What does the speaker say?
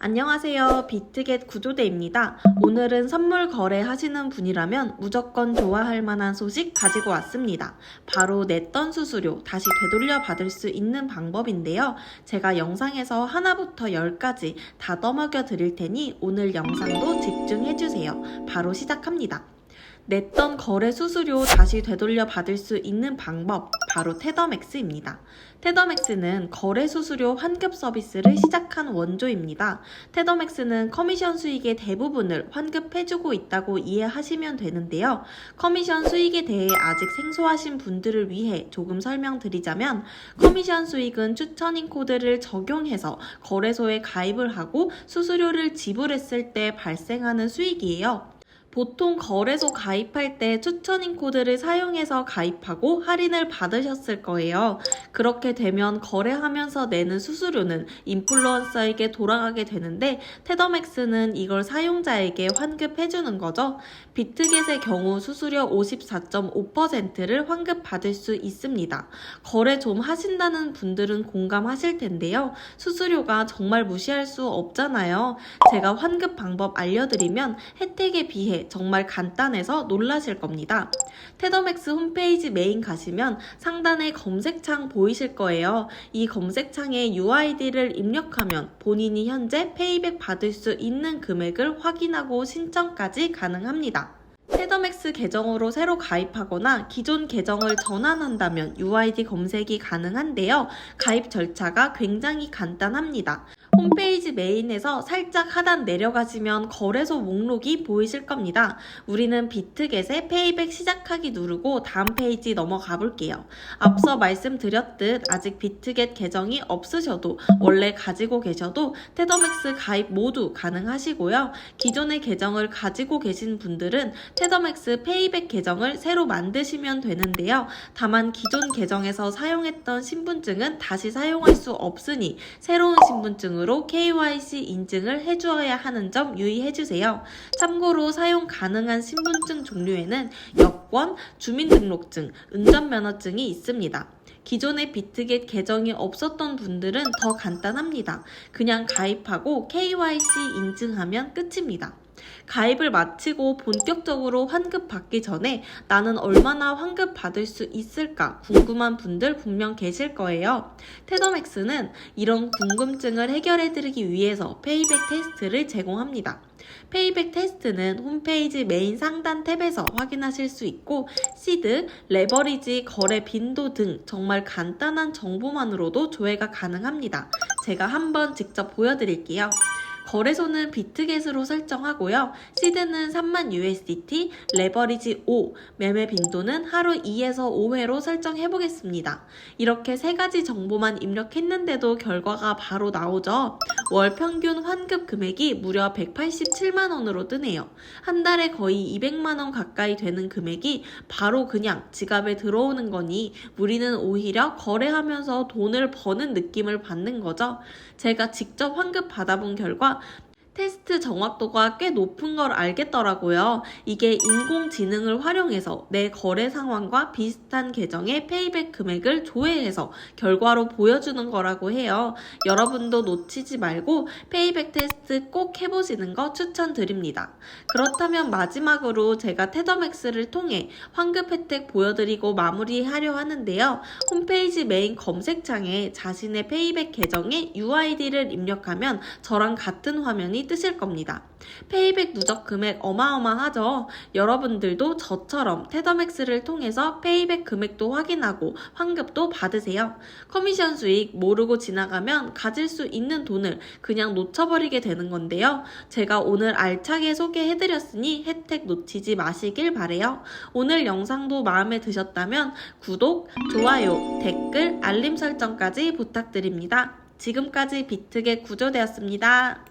안녕하세요. 비트겟 구조대입니다. 오늘은 선물 거래하시는 분이라면 무조건 좋아할 만한 소식 가지고 왔습니다. 바로 냈던 수수료 다시 되돌려 받을 수 있는 방법인데요. 제가 영상에서 하나부터 열까지 다 떠먹여 드릴 테니 오늘 영상도 집중해 주세요. 바로 시작합니다. 냈던 거래 수수료 다시 되돌려 받을 수 있는 방법 바로 테더맥스입니다. 테더맥스는 거래 수수료 환급 서비스를 시작한 원조입니다. 테더맥스는 커미션 수익의 대부분을 환급해주고 있다고 이해하시면 되는데요. 커미션 수익에 대해 아직 생소하신 분들을 위해 조금 설명드리자면 커미션 수익은 추천인 코드를 적용해서 거래소에 가입을 하고 수수료를 지불했을 때 발생하는 수익이에요. 보통 거래소 가입할 때 추천인 코드를 사용해서 가입하고 할인을 받으셨을 거예요. 그렇게 되면 거래하면서 내는 수수료는 인플루언서에게 돌아가게 되는데 테더맥스는 이걸 사용자에게 환급해주는 거죠. 비트겟의 경우 수수료 54.5%를 환급받을 수 있습니다. 거래 좀 하신다는 분들은 공감하실 텐데요. 수수료가 정말 무시할 수 없잖아요. 제가 환급 방법 알려드리면 혜택에 비해 정말 간단해서 놀라실 겁니다. 테더맥스 홈페이지 메인 가시면 상단에 검색창 보이실 거예요. 이 검색창에 UID를 입력하면 본인이 현재 페이백 받을 수 있는 금액을 확인하고 신청까지 가능합니다. 테더맥스 계정으로 새로 가입하거나 기존 계정을 전환한다면 UID 검색이 가능한데요. 가입 절차가 굉장히 간단합니다. 홈페이지 메인에서 살짝 하단 내려가시면 거래소 목록이 보이실 겁니다. 우리는 비트겟에 페이백 시작하기 누르고 다음 페이지 넘어가 볼게요. 앞서 말씀드렸듯 아직 비트겟 계정이 없으셔도 원래 가지고 계셔도 테더맥스 가입 모두 가능하시고요. 기존의 계정을 가지고 계신 분들은 테더맥스 페이백 계정을 새로 만드시면 되는데요. 다만 기존 계정에서 사용했던 신분증은 다시 사용할 수 없으니 새로운 신분증으로 KYC 인증을 해주어야 하는 점 유의해주세요. 참고로 사용 가능한 신분증 종류에는 여권, 주민등록증, 운전면허증이 있습니다. 기존에 비트겟 계정이 없었던 분들은 더 간단합니다. 그냥 가입하고 KYC 인증하면 끝입니다. 가입을 마치고 본격적으로 환급 받기 전에 나는 얼마나 환급 받을 수 있을까 궁금한 분들 분명 계실 거예요. 테더맥스는 이런 궁금증을 해결해드리기 위해서 페이백 테스트를 제공합니다. 페이백 테스트는 홈페이지 메인 상단 탭에서 확인하실 수 있고 시드, 레버리지, 거래 빈도 등 정말 간단한 정보만으로도 조회가 가능합니다. 제가 한번 직접 보여드릴게요. 거래소는 비트겟으로 설정하고요. 시드는 3만 USDT, 레버리지 5, 매매 빈도는 하루 2에서 5회로 설정해 보겠습니다. 이렇게 세 가지 정보만 입력했는데도 결과가 바로 나오죠. 월 평균 환급 금액이 무려 187만 원으로 뜨네요. 한 달에 거의 200만 원 가까이 되는 금액이 바로 그냥 지갑에 들어오는 거니 우리는 오히려 거래하면서 돈을 버는 느낌을 받는 거죠. 제가 직접 환급 받아본 결과 테스트 정확도가 꽤 높은 걸 알겠더라고요. 이게 인공지능을 활용해서 내 거래 상황과 비슷한 계정의 페이백 금액을 조회해서 결과로 보여주는 거라고 해요. 여러분도 놓치지 말고 페이백 테스트 꼭 해보시는 거 추천드립니다. 그렇다면 마지막으로 제가 테더맥스를 통해 환급 혜택 보여드리고 마무리하려 하는데요. 홈페이지 메인 검색창에 자신의 페이백 계정에 UID를 입력하면 저랑 같은 화면이 뜨실 겁니다. 페이백 누적 금액 어마어마하죠? 여러분들도 저처럼 테더맥스를 통해서 페이백 금액도 확인하고 환급도 받으세요. 커미션 수익 모르고 지나가면 가질 수 있는 돈을 그냥 놓쳐버리게 되는 건데요. 제가 오늘 알차게 소개해드렸으니 혜택 놓치지 마시길 바래요. 오늘 영상도 마음에 드셨다면 구독, 좋아요, 댓글, 알림 설정까지 부탁드립니다. 지금까지 비트게 구조되었습니다.